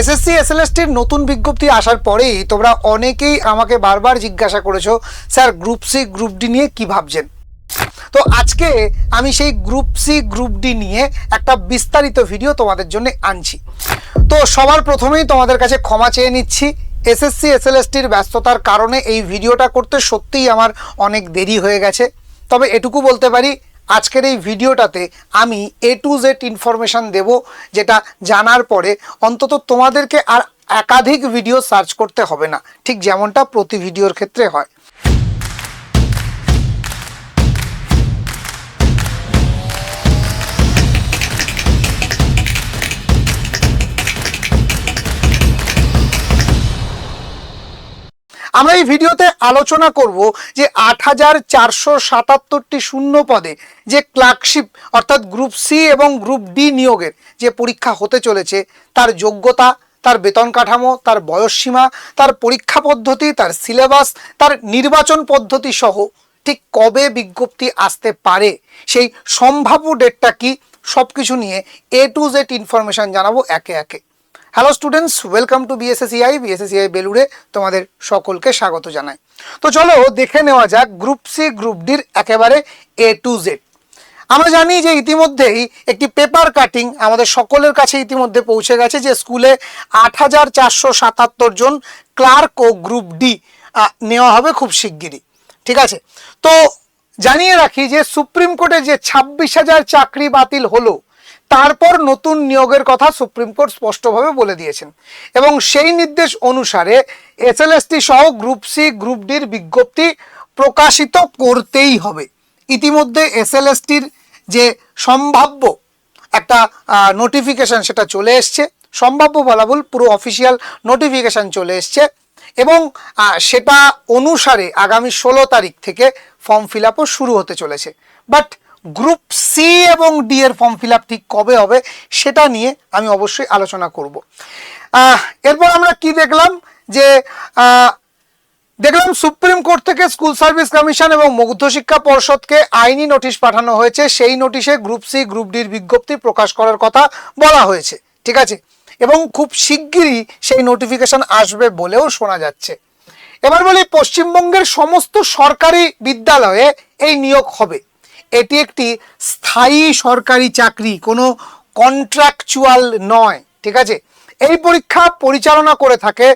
SSC এসএলএসটির নতুন বিজ্ঞপ্তি আসার পরেই তোমরা অনেকেই আমাকে বারবার জিজ্ঞাসা করেছ, sir group C group D নিয়ে কি ভাবছেন? তো আজকে আমি সেই গ্রুপ সি গ্রুপ ডি নিয়ে একটা বিস্তারিত ভিডিও তোমাদের জন্য আনছি। তো সবার প্রথমেই তোমাদের কাছে ক্ষমা চেয়ে নিচ্ছি। এসএসসি, এসএলএসটির ব্যস্ততার কারণে এই ভিডিওটা করতে সত্যিই আমার অনেক দেরি হয়ে গেছে। তবে এটুকু বলতে পারি আজকের এই ভিডিওটাতে আমি এ টু জেড ইনফরমেশান দেব, যেটা জানার পরে অন্তত তোমাদেরকে আর একাধিক ভিডিও সার্চ করতে হবে না। ঠিক যেমনটা প্রতি ভিডিওর ক্ষেত্রে হয়। আমরা এই ভিডিওতে আলোচনা করব যে আট হাজার চারশো সাতাত্তরটি শূন্য পদে যে ক্লার্কশিপ, অর্থাৎ গ্রুপ সি এবং গ্রুপ ডি নিয়োগের যে পরীক্ষা হতে চলেছে, তার যোগ্যতা, তার বেতন কাঠামো, তার বয়সসীমা, তার পরীক্ষা পদ্ধতি, তার সিলেবাস, তার নির্বাচন পদ্ধতি সহ ঠিক কবে বিজ্ঞপ্তি আসতে পারে, সেই সম্ভাব্য ডেটটা কি সব কিছু নিয়ে এ টু জেড ইনফরমেশন জানাব একে একে। Hello students welcome to BSACI BSACI বেলুড়ে তোমাদের সকলকে স্বাগত জানাই। তো চলো দেখে নেওয়া যাক গ্রুপ সি গ্রুপ ডির একেবারে এ টু জেড আমরা জানি যে ইতিমধ্যেই একটি পেপার কাটিং আমাদের সকলের কাছে ইতিমধ্যে পৌঁছে গেছে যে স্কুলে আট হাজার চারশো সাতাত্তর জন ক্লার্ক ও গ্রুপ ডি নেওয়া হবে খুব শিগগিরই। ঠিক আছে? তো জানিয়ে রাখি যে সুপ্রিম কোর্টে যে ছাব্বিশ হাজার চাকরি বাতিল হলো তারপর নতুন নিয়োগের কথা সুপ্রিম কোর্ট স্পষ্টভাবে বলে দিয়েছেন। এবং সেই নির্দেশ অনুসারে এসএলএসটি সহ গ্রুপ সি, গ্রুপ ডির বিজ্ঞপ্তি প্রকাশিত করতেই হবে। ইতিমধ্যে এসএলএসটির যে সম্ভাব্য একটা নোটিফিকেশন সেটা চলে এসছে। সম্ভাব্য বলা ভুল পুরো অফিসিয়াল নোটিফিকেশন চলে এসছে এবং সেটা অনুসারে আগামী ষোলো তারিখ থেকে ফর্ম ফিল শুরু হতে চলেছে। বাট গ্রুপ সি এবং ডি এর ফর্ম ফিল ঠিক কবে হবে সেটা নিয়ে আমি অবশ্যই আলোচনা করব। এরপর আমরা কি দেখলাম? যে দেখলাম সুপ্রিম কোর্ট থেকে স্কুল সার্ভিস কমিশন এবং মধ্যশিক্ষা পর্ষদকে আইনি নোটিশ পাঠানো হয়েছে। সেই নোটিশে গ্রুপ সি গ্রুপ ডির বিজ্ঞপ্তি প্রকাশ করার কথা বলা হয়েছে। ঠিক আছে? এবং খুব শিগগিরই সেই নোটিফিকেশন আসবে বলেও শোনা যাচ্ছে। এবার বলি, পশ্চিমবঙ্গের সমস্ত সরকারি বিদ্যালয়ে এই নিয়োগ হবে। এটি একটি স্থায়ী সরকারি চাকরি, কোনো কন্ট্রাকচুয়াল নয়, ঠিক আছে? এই পরীক্ষা পরিচালনা করে থাকে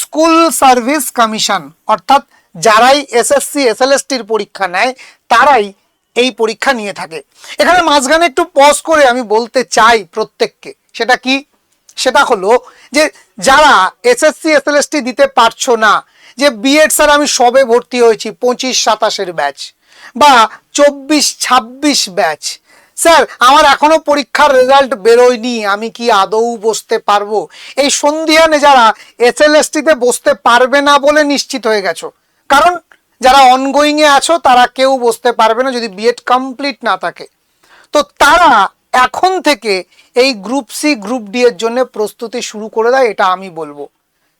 স্কুল সার্ভিস কমিশন, অর্থাৎ যারাই এসএসসি এসএলএসটির পরীক্ষা নেয়, তারাই এই পরীক্ষা নিয়ে থাকে। এখানে মাঝখানে একটু পজ করে আমি বলতে চাই প্রত্যেককে, সেটা কি? সেটা হলো যে যারা এসএসসি এসএলএসটি দিতে পারছ না, যে বিএড স্যার আমি সবে ভর্তি হয়েছি, পঁচিশ সাতাশের ব্যাচ বা চব্বিশ, ছাব্বিশ ব্যাচ। স্যার, আমার এখনও পরীক্ষার রেজাল্ট বেরোয়নি। আমি কি আদৌ বসতে পারব? এই সন্ধিয়ানে যারা এস এসএলএসটিতে বসতে পারবে না বলে নিশ্চিত হয়ে গেছো। কারণ যারা অনগোয়িংয়ে আছো, তারা কেউ বসতে পারবে না যদি বিএড কমপ্লিট না থাকে। তো তারা এখন থেকে এই গ্রুপ সি গ্রুপ ডি এর জন্য প্রস্তুতি শুরু করে দেয় এটা আমি বলব।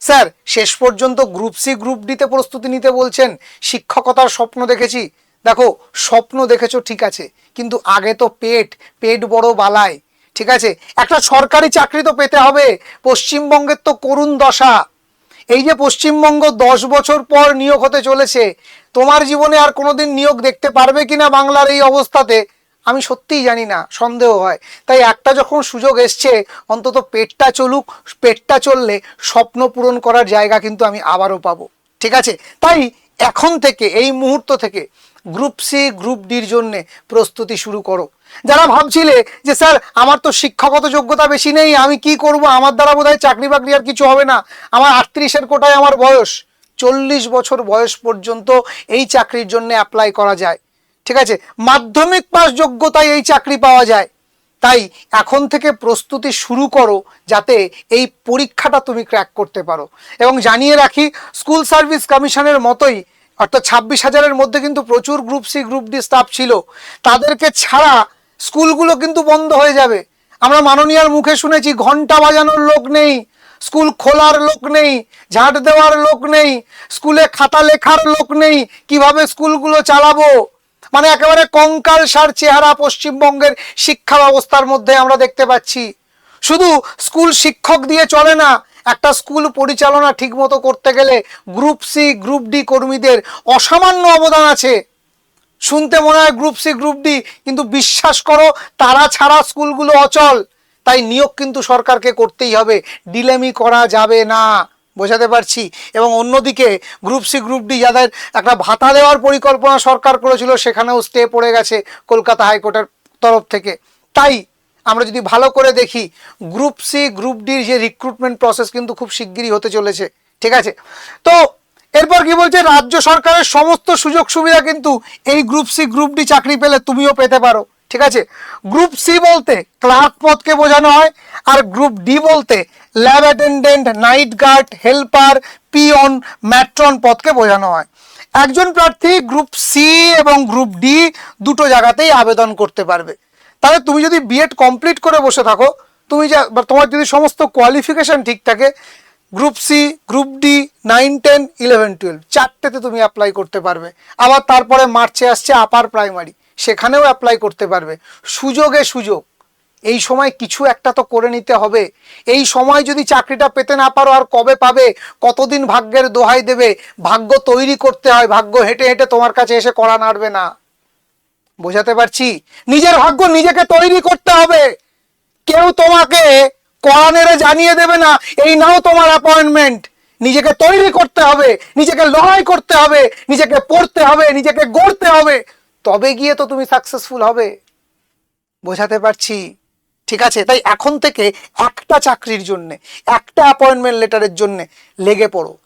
স্যার, শেষ পর্যন্ত গ্রুপ সি গ্রুপ ডিতে প্রস্তুতি নিতে বলছেন। শিক্ষকতার স্বপ্ন দেখেছি। দেখো, স্বপ্ন দেখেছ, ঠিক আছে, কিন্তু আগে তো পেট পেট বড় বালায় ঠিক আছে? একটা সরকারি চাকরি তো পেতে হবে, পশ্চিমবঙ্গের তো করুণ দশা। এই যে পশ্চিমবঙ্গ দশ বছর পর নিয়োগ হতে চলেছে, তোমার জীবনে আর কোনোদিন নিয়োগ দেখতে পারবে কিনা বাংলার এই অবস্থাতে? আমি সত্যিই জানি না, সন্দেহ হয়। তাই একটা যখন সুযোগ এসছে, অন্তত পেটটা চলুক, পেটটা চললে স্বপ্ন পূরণ করার জায়গা কিন্তু আমি আবারও পাবো, ঠিক আছে? তাই এখন থেকে, এই মুহূর্ত থেকে গ্রুপ সি গ্রুপ ডির জন্যে প্রস্তুতি শুরু করো। যারা ভাবছিলে যে, স্যার, আমার তো শিক্ষাগত যোগ্যতা বেশি নেই, আমি কি করব? আমার দ্বারা বোধহয় চাকরি বাকরি আর কিছু হবে না। আমার আটত্রিশের কোটায় আমার বয়স। চল্লিশ বছর বয়স পর্যন্ত এই চাকরির জন্য অ্যাপ্লাই করা যায়। ঠিক আছে? মাধ্যমিক পাস যোগ্যতায় এই চাকরি পাওয়া যায়। তাই এখন থেকে প্রস্তুতি শুরু করো, যাতে এই পরীক্ষাটা তুমি ক্র্যাক করতে পারো। এবং জানিয়ে রাখি স্কুল সার্ভিস কমিশনের মতোই অর্থাৎ ছাব্বিশ হাজারের মধ্যে কিন্তু প্রচুর group C group D staff ছিল। তাদেরকে ছাড়া স্কুলগুলো কিন্তু বন্ধ হয়ে যাবে। আমরা মাননীয়ার মুখে শুনেছি, ঘণ্টা বাজানোর লোক নেই, স্কুল খোলার লোক নেই, ঝাঁট দেওয়ার লোক নেই, স্কুলে খাতা লেখার লোক নেই, কীভাবে স্কুলগুলো চালাবো? মানে একেবারে কঙ্কাল সার চেহারা পশ্চিমবঙ্গের শিক্ষা ব্যবস্থার মধ্যে আমরা দেখতে পাচ্ছি। শুধু স্কুল শিক্ষক দিয়ে চলে না একটা স্কুল পরিচালনা ঠিকমতো করতে গেলে গ্রুপ সি, গ্রুপ ডি কর্মীদের অসামান্য অবদান আছে। শুনতে মনে হয় গ্রুপ সি, গ্রুপ ডি, কিন্তু বিশ্বাস করো, তারা ছাড়া স্কুলগুলো অচল। তাই নিয়োগ কিন্তু সরকারকে করতেই হবে। ডিলেমি করা যাবে না, বোঝাতে পারছি? এবং অন্যদিকে গ্রুপ সি, গ্রুপ ডি যাদের একটা ভাতা দেওয়ার পরিকল্পনা সরকার করেছিল, সেখানেও স্টে পড়ে গেছে কলকাতা হাইকোর্টের তরফ থেকে। তাই আমরা যদি ভালো করে দেখি গ্রুপ সি গ্রুপ ডির যে রিক্রুটমেন্ট প্রসেস কিন্তু খুব শিগগিরই হতে চলেছে, ঠিক আছে? তো এরপর কি বলছে, রাজ্য সরকারের সমস্ত সুযোগ সুবিধা কিন্তু এই গ্রুপ সি গ্রুপ ডি চাকরি পেলে তুমিও পেতে পারো, ঠিক আছে? গ্রুপ সি বলতে ক্লার্ক পদকে বোঝানো হয়, আর গ্রুপ ডি বলতে lab attendant night guard helper peon matron পদকে বোঝানো হয়। একজন প্রার্থী গ্রুপ সি এবং গ্রুপ ডি দুটো জায়গাতেই আবেদন করতে পারবে। তাহলে তুমি যদি বিএড কমপ্লিট করে বসে থাকো, তুমি যা তোমার যদি সমস্ত কোয়ালিফিকেশন ঠিক থাকে group C group D nine ten eleven twelve চারটেতে তুমি অ্যাপ্লাই করতে পারবে। আবার তারপরে মার্চে আসছে আপার প্রাইমারি সেখানেও অ্যাপ্লাই করতে পারবে। সুযোগে সুযোগ। এই সময় কিছু একটা তো করে নিতে হবে। এই সময় যদি চাকরিটা পেতে না পারো, আর কবে পাবে? কতদিন ভাগ্যের দোহাই দেবে? ভাগ্য তৈরি করতে হয়, ভাগ্য হেঁটে হেঁটে তোমার কাছে এসে করা নাড়বে না। বোঝাতে পারছি? নিজের ভাগ্য নিজেকে তৈরি করতে হবে। কেউ তোমাকে কোরআনেরে জানিয়ে দেবে না, এই নাও তোমার অ্যাপয়েন্টমেন্ট নিজেকে তৈরি করতে হবে, নিজেকে লড়াই করতে হবে, নিজেকে পড়তে হবে, নিজেকে গড়তে হবে। তবে গিয়ে তো তুমি সাকসেসফুল হবে। বোঝাতে পারছি? ঠিক আছে, তাই এখন থেকে একটা চাকরির জন্য, একটা অ্যাপয়েন্টমেন্ট লেটারের জন্য লেগে পড়ো।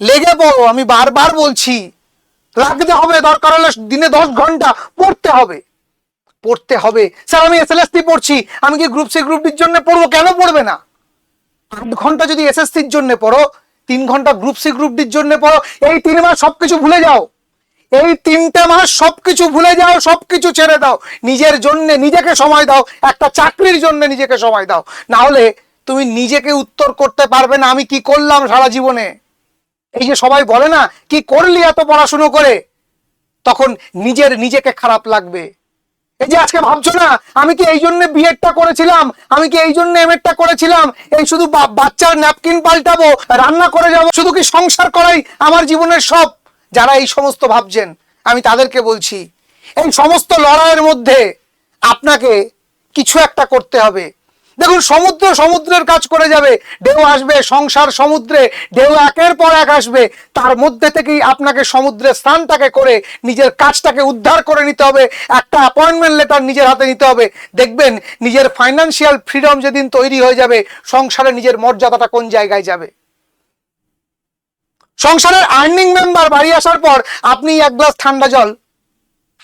লেগে পড়ো, আমি বারবার বলছি। লাগতে হবে, দরকার হলে দিনে দশ ঘণ্টা পড়তে হবে। পড়তে হবে। স্যার, আমি এস এল এসএলএসটি পড়ছি। আমি কি গ্রুপ সি গ্রুপ ডির জন্য পড়ব? কেন পড়বে না? আট ঘণ্টা যদি এসএসসির জন্য পড়ো, তিন ঘণ্টা গ্রুপ সি গ্রুপ ডির জন্য পড়ো, এই তিন মাস সবকিছু ভুলে যাও। এই তিনটে মাস সবকিছু ভুলে যাও, সবকিছু ছেড়ে দাও। নিজের জন্য নিজেকে সময় দাও। একটা চাকরির জন্য নিজেকে সময় দাও। না হলে তুমি নিজেকে উত্তর করতে পারবে না, আমি কি করলাম সারা জীবনে? এই যে সবাই বলে না, কি করলি এত পড়াশুনো করে? তখন নিজের, নিজেকে খারাপ লাগবে। এই যে আজকে ভাবছ না, আমি কি এই জন্য বিএডটা করেছিলাম? আমি কি এই জন্য এমএডটা করেছিলাম? এই শুধু বাচ্চার ন্যাপকিন পাল্টাবো, রান্না করে যাব, শুধু কি সংসার করাই আমার জীবনের সব? যারা এই সমস্ত ভাবছেন, আমি তাদেরকে বলছি, এই সমস্ত লড়াইয়ের মধ্যে আপনাকে কিছু একটা করতে হবে। দেখুন, সমুদ্র সমুদ্রের কাজ করে যাবে, ঢেউ আসবে, সংসার সমুদ্রে, ঢেউ একের পর এক আসবে। তার মধ্যে থেকেই আপনাকে সমুদ্রের স্থানটাকে করে নিজের কাজটাকে উদ্ধার করে নিতে হবে, একটা অ্যাপয়েন্টমেন্ট লেটার নিজের হাতে নিতে হবে। দেখবেন, নিজের ফাইন্যান্সিয়াল ফ্রিডম যেদিন তৈরি হয়ে যাবে, সংসারে নিজের মর্যাদাটা কোন জায়গায় যাবে? সংসারের আর্নিং মেম্বার বাড়ি আসার পর আপনি এক গ্লাস ঠান্ডা জল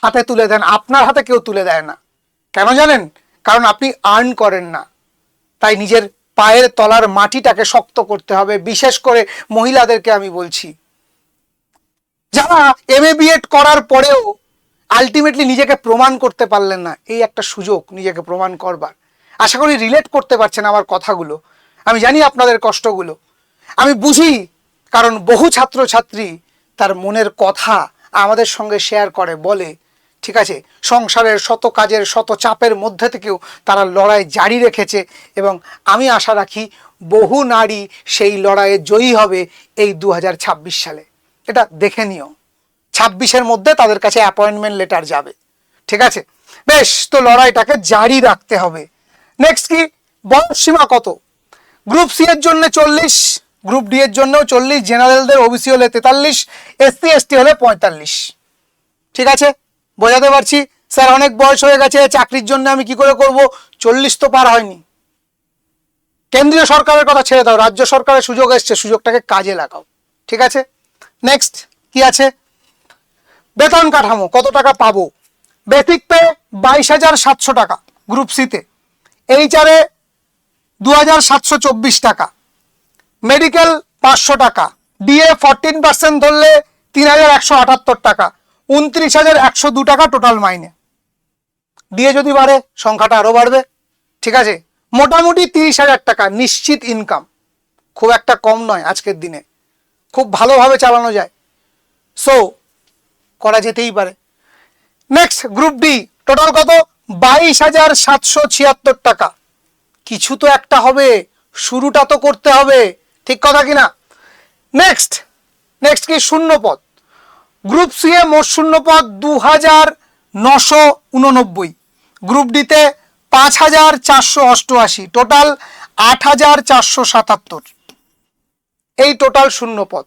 হাতে তুলে দেন, আপনার হাতে কেউ তুলে দেয় না। কেন জানেন? কারণ আপনি আর্ন করেন না। তাই নিজের পায়ের তলার মাটিটাকে শক্ত করতে হবে। বিশেষ করে মহিলাদেরকে আমি বলছি। যারা এম বিএড করার পরেও আলটিমেটলি নিজেকে প্রমাণ করতে পারলেন না, এই একটা সুযোগ নিজেকে প্রমাণ করবার। আশা করি রিলেট করতে পারছেন আমার কথাগুলো। আমি জানি আপনাদের কষ্টগুলো। আমি বুঝি, কারণ বহু ছাত্রছাত্রী তার মনের কথা আমাদের সঙ্গে শেয়ার করে, বলে ঠিক আছে, সংসারের শত কাজের শত চাপের মধ্যে থেকেও তারা লড়াই জারি রেখেছে এবং আমি আশা রাখি বহু নারী সেই লড়াইয়ে জয়ী হবে এই দু হাজার ছাব্বিশ সালে। এটা দেখে নিও। ছাব্বিশের মধ্যে তাদের কাছে অ্যাপয়েন্টমেন্ট লেটার যাবে। ঠিক আছে? বেশ, তো লড়াইটাকে জারি রাখতে হবে। নেক্সট কি? বয়স সীমা কত? গ্রুপ সি এর জন্য চল্লিশ গ্রুপ ডি এর জন্যও চল্লিশ জেনারেলদের ওবিসি হলে তেতাল্লিশ এসসি এসটি হলে পঁয়তাল্লিশ। ঠিক আছে? বোঝাতে পারছি? স্যার, অনেক বয়স হয়ে গেছে, চাকরির জন্য আমি কি করে করব? চল্লিশ তো পার হয়নি। কেন্দ্রীয় সরকারের কথা ছেড়ে দাও, রাজ্য সরকারের সুযোগ এসছে, সুযোগটাকে কাজে লাগাও। ঠিক আছে? নেক্সট কি আছে? বেতন কাঠামো, কত টাকা পাবো? বেসিক পে বাইশ হাজার সাতশো টাকা গ্রুপ সিতে এইচ এইচআরে দু হাজার সাতশো চব্বিশ টাকা। মেডিকেল পাঁচশো টাকা। ডিএ ফরটিন পার্সেন্ট ধরলে তিন হাজার একশো আটাত্তর টাকা। উনত্রিশ হাজার একশো দু টাকা টোটাল মাইনে। দিয়ে যদি বাড়ে, সংখ্যাটা আরও বাড়বে। ঠিক আছে? মোটামুটি তিরিশ হাজার টাকা নিশ্চিত ইনকাম খুব একটা কম নয় আজকের দিনে। খুব ভালোভাবে চালানো যায়। সো করা যেতেই পারে। নেক্সট গ্রুপ ডি টোটাল কত? বাইশ হাজার সাতশো ছিয়াত্তর টাকা। কিছু তো একটা হবে। শুরুটা তো করতে হবে। ঠিক কথা কি না নেক্সট নেক্সট কি? শূন্য পদ গ্রুপ সি এ মোট শূন্য পদ দু হাজার নশো উননব্বই। গ্রুপ ডিতে পাঁচ হাজার চারশো অষ্টআশি, টোটাল আট হাজার চারশো সাতাত্তর। এই টোটাল শূন্য পদ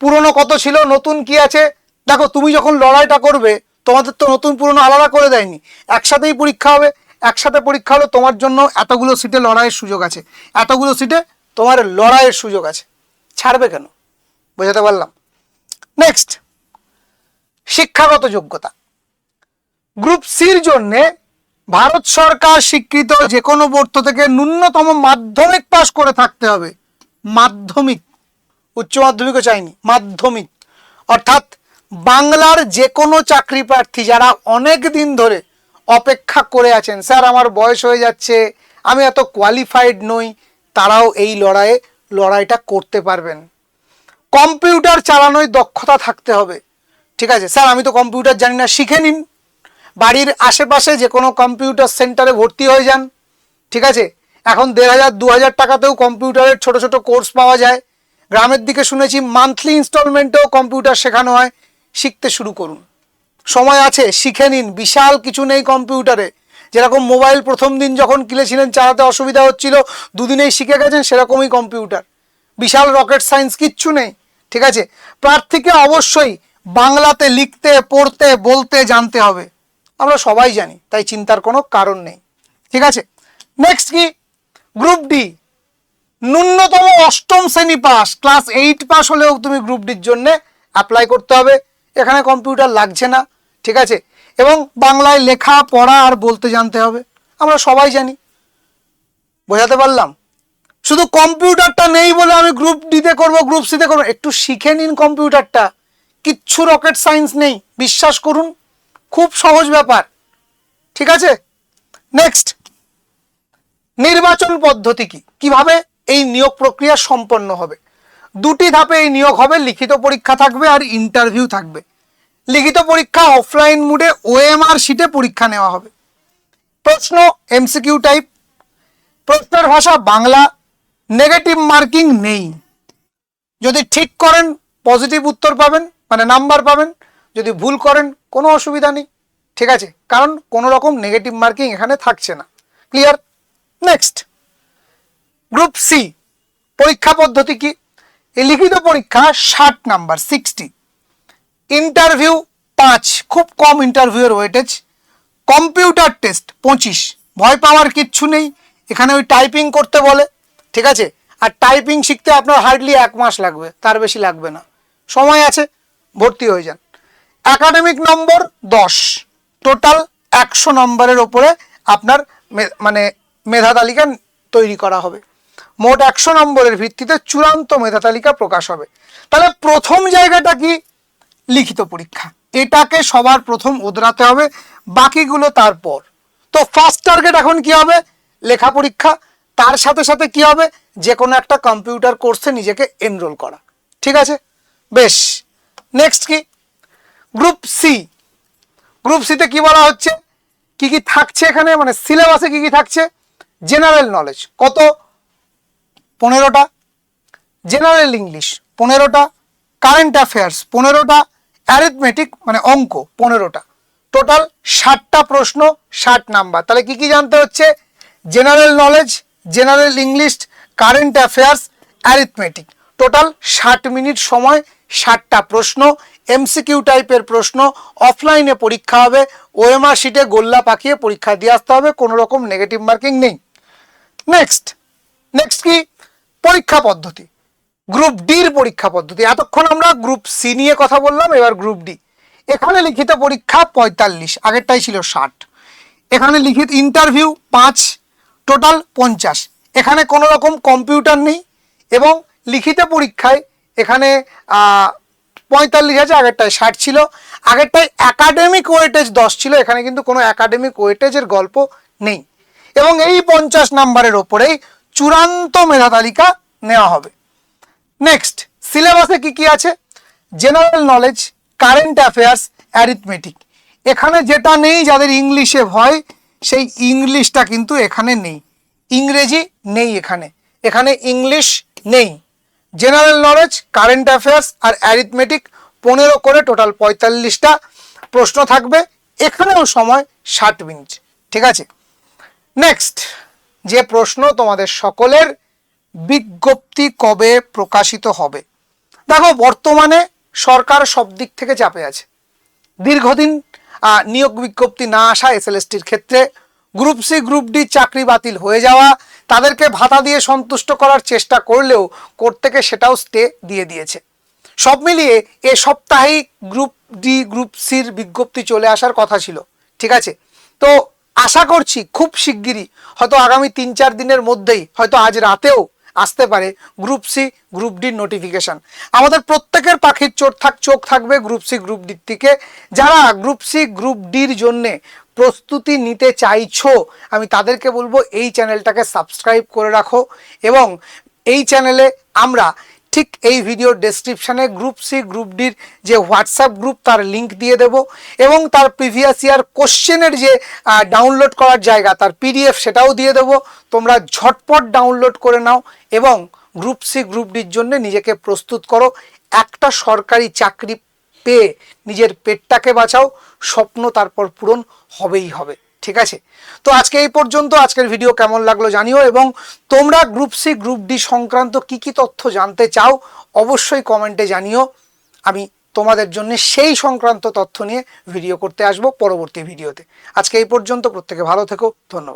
পুরনো কত ছিল? নতুন কি আছে? দেখো, তুমি যখন লড়াইটা করবে, তোমাদের তো নতুন পুরনো আলাদা করে দেয়নি। একসাথেই পরীক্ষা হবে। একসাথে পরীক্ষা হলে তোমার জন্য এতগুলো সিটে লড়াইয়ের সুযোগ আছে। এতগুলো সিটে তোমার লড়াইয়ের সুযোগ আছে। ছাড়বে কেন? বোঝাতে পারলাম। নেক্সট। শিক্ষাগত যোগ্যতা। গ্রুপ সির জন্যে ভারত সরকার স্বীকৃত যে কোনো বোর্ড থেকে ন্যূনতম মাধ্যমিক পাশ করে থাকতে হবে। মাধ্যমিক, উচ্চ মাধ্যমিকও চাইনি, মাধ্যমিক। অর্থাৎ বাংলার যে কোনো চাকরি প্রার্থী যারা অনেক দিন ধরে অপেক্ষা করে আছেন, স্যার, আমার বয়স হয়ে যাচ্ছে, আমি এত কোয়ালিফাইড নই তারাও এই লড়াইয়ে, লড়াইটা করতে পারবেন। কম্পিউটার চালানোয় দক্ষতা থাকতে হবে। ঠিক আছে? স্যার, আমি তো কম্পিউটার জানি না, শিখে নিন। বাড়ির আশেপাশে যে কোনো কম্পিউটার সেন্টারে ভর্তি হয়ে যান, ঠিক আছে? এখন দেড় হাজার, দু হাজার টাকাতেও কম্পিউটারের ছোট ছোট কোর্স পাওয়া যায়। গ্রামের দিকে শুনেছি মান্থলি ইনস্টলমেন্টেও কম্পিউটার শেখানো হয়। শিখতে শুরু করুন। সময় আছে, শিখে নিন। বিশাল কিছু নেই কম্পিউটারে যেরকম মোবাইল প্রথম দিন যখন কিনেছিলেন, চালাতে অসুবিধা হচ্ছিল, দুদিনেই শিখে গেছেন, সেরকমই কম্পিউটার বিশাল রকেট সায়েন্স কিচ্ছু নেই, ঠিক আছে? প্রার্থীকে অবশ্যই বাংলাতে লিখতে, পড়তে, বলতে, জানতে হবে। আমরা সবাই জানি, তাই চিন্তার কোনো কারণ নেই। ঠিক আছে? নেক্সট কি? গ্রুপ ডি ন্যূনতম অষ্টম শ্রেণি পাস। ক্লাস এইট পাস হলেও তুমি গ্রুপ ডির জন্যে অ্যাপ্লাই করতে হবে। এখানে কম্পিউটার লাগছে না। ঠিক আছে? এবং বাংলায় লেখা, পড়া আর বলতে জানতে হবে। আমরা সবাই জানি। বোঝাতে পারলাম? শুধু কম্পিউটারটা নেই বলে আমি গ্রুপ ডিতে করব গ্রুপ সিতে করব, একটু শিখে নিন কম্পিউটারটা কিচ্ছু রকেট সায়েন্স নেই। বিশ্বাস করুন, খুব সহজ ব্যাপার। ঠিক আছে? নেক্সট নির্বাচন পদ্ধতি কি? কীভাবে এই নিয়োগ প্রক্রিয়া সম্পন্ন হবে? দুটি ধাপে এই নিয়োগ হবে, লিখিত পরীক্ষা থাকবে আর ইন্টারভিউ থাকবে। লিখিত পরীক্ষা অফলাইন মুডে ওএমআর শিটে পরীক্ষা নেওয়া হবে। প্রশ্ন এমসিকিউ টাইপ প্রশ্নের ভাষা বাংলা। নেগেটিভ মার্কিং নেই। যদি ঠিক করেন পজিটিভ উত্তর পাবেন। মানে নাম্বার পাবেন। যদি ভুল করেন, কোনো অসুবিধা নেই। ঠিক আছে? কারণ কোনো রকম নেগেটিভ মার্কিং এখানে থাকছে না। ক্লিয়ার নেক্সট গ্রুপ সি পরীক্ষা পদ্ধতি কি? এই লিখিত পরীক্ষা ষাট নাম্বার সিক্সটি ইন্টারভিউ পাঁচ। খুব কম ইন্টারভিউয়ের ওয়েটেজ কম্পিউটার টেস্ট পঁচিশ। ভয় পাওয়ার কিচ্ছু নেই। এখানে ওই টাইপিং করতে বলে। ঠিক আছে? আর টাইপিং শিখতে আপনার হার্ডলি এক মাস লাগবে। তার বেশি লাগবে না। সময় আছে? ভর্তি হয়ে যান। একাডেমিক নম্বর দশ। টোটাল একশো নম্বরের ওপরে আপনার মানে মেধা তালিকা তৈরি করা হবে। মোট একশো নম্বরের ভিত্তিতে চূড়ান্ত মেধা তালিকা প্রকাশ হবে। তাহলে প্রথম জায়গাটা কি? লিখিত পরীক্ষা। এটাকে সবার প্রথম উদরাতে হবে, বাকিগুলো তারপর। তো ফার্স্ট টার্গেট এখন কি হবে? লেখা পরীক্ষা। তার সাথে সাথে কি হবে? যে কোনো একটা কম্পিউটার কোর্সে নিজেকে এনরোল করা। ঠিক আছে? বেশ। নেক্সট কি? গ্রুপ সি গ্রুপ সিতে কি বলা হচ্ছে? কি কি থাকছে এখানে? মানে সিলেবাসে কি কি থাকছে? জেনারেল নলেজ কত? পনেরোটা। জেনারেল ইংলিশ পনেরোটা। কারেন্ট অ্যাফেয়ার্স পনেরোটা। অ্যারিথমেটিক মানে অঙ্ক, পনেরোটা। টোটাল ষাটটা প্রশ্ন, ষাট নাম্বার। তাহলে কি কি জানতে হচ্ছে? General knowledge general English current affairs arithmetic total ষাট মিনিট সময় ষাটটা প্রশ্ন এমসিকিউ টাইপের প্রশ্ন অফলাইনে পরীক্ষা হবে ওএমআর শিটে গোল্লা পাকিয়ে পরীক্ষা দিয়ে আসতে হবে, কোনো রকম নেগেটিভ মার্কিং নেই। নেক্সট নেক্সট কি? পরীক্ষা পদ্ধতি। গ্রুপ ডির পরীক্ষা পদ্ধতি। এতক্ষণ আমরা গ্রুপ সি নিয়ে কথা বললাম, এবার গ্রুপ ডি এখানে লিখিত পরীক্ষা পঁয়তাল্লিশ, আগেরটাই ছিল ষাট। এখানে লিখিত ইন্টারভিউ পাঁচ টোটাল পঞ্চাশ। এখানে কোনো রকম কম্পিউটার নেই এবং লিখিত পরীক্ষায় এখানে পঁয়তাল্লিশ আছে, আগেরটায় ষাট ছিল। আগেরটায় একাডেমিক ওয়েটেজ দশ ছিল, এখানে কিন্তু কোনো একাডেমিক ওয়েটেজের গল্প নেই। এবং এই পঞ্চাশ নাম্বারের ওপরেই চূড়ান্ত মেধা তালিকা নেওয়া হবে। নেক্সট সিলেবাসে কি কি আছে? General knowledge current affairs arithmetic এখানে যেটা নেই, যাদের ইংলিশে ভয়, সেই ইংলিশটা কিন্তু এখানে নেই। ইংরেজি নেই এখানে। এখানে ইংলিশ নেই। জেনারেল নলেজ কারেন্ট অ্যাফেয়ার্স আর অ্যারিথমেটিক পনেরো করে টোটাল পঁয়তাল্লিশটা প্রশ্ন থাকবে। এখানেও সময় ষাট মিনিট ঠিক আছে? নেক্সট যে প্রশ্ন তোমাদের সকলের বিজ্ঞপ্তি কবে প্রকাশিত হবে? দেখো, বর্তমানে সরকার সব দিক থেকে চাপে আছে। দীর্ঘদিন নিয়োগ বিজ্ঞপ্তি না আসা এসএলএসটির ক্ষেত্রে গ্রুপ সি, গ্রুপ ডি চাকরি বাতিল হয়ে যাওয়া, তাদেরকে ভাতা দিয়ে সন্তুষ্ট করার চেষ্টা করলেও কোর্ট সেটাও স্টে দিয়ে দিয়েছে। সব মিলিয়ে এ সপ্তাহেই গ্রুপ ডি, গ্রুপ সির বিজ্ঞপ্তি চলে আসার কথা ছিল, ঠিক আছে? তো আশা করছি খুব শিগগিরই, হয়তো আগামী তিন চার দিনের মধ্যেই, হয়তো আজ রাতেও আসতে পারে গ্রুপ সি, গ্রুপ ডির নোটিফিকেশন। আমাদের প্রত্যেকের পাখির চোখ থাক, চোখ থাকবে গ্রুপ সি, গ্রুপ ডির দিকে। যারা গ্রুপ সি, গ্রুপ ডির জন্যে প্রস্তুতি নিতে চাইছো, আমি তাদেরকে বলব এই চ্যানেলটাকে সাবস্ক্রাইব করে রাখো এবং এই চ্যানেলে আমরা ঠিক এই ভিডিও ডেসক্রিপশানে গ্রুপ সি গ্রুপ ডির যে হোয়াটসঅ্যাপ গ্রুপ তার লিংক দিয়ে দেব এবং তার প্রিভিয়াস ইয়ার কোশ্চেনের যে ডাউনলোড করার জায়গা, তার পিডিএফ সেটাও দিয়ে দেব। তোমরা ঝটপট ডাউনলোড করে নাও এবং গ্রুপ সি গ্রুপ ডির জন্য নিজেকে প্রস্তুত করো। একটা সরকারি চাকরি পেয়ে নিজের পেটটাকে বাঁচাও, স্বপ্ন তারপর পূরণ হবেই হবে। ঠিক আছে? তো আজকে এই পর্যন্ত, আজকের ভিডিও কেমন লাগল জানিও এবং তোমরা গ্রুপ সি গ্রুপ ডি সংক্রান্ত কি কি তথ্য জানতে চাও অবশ্যই কমেন্টে জানিও। আমি তোমাদের জন্য সেই সংক্রান্ত তথ্য নিয়ে ভিডিও করতে আসব পরবর্তী ভিডিওতে আজকে এই পর্যন্ত, প্রত্যেকে ভালো থেকো, ধন্যবাদ।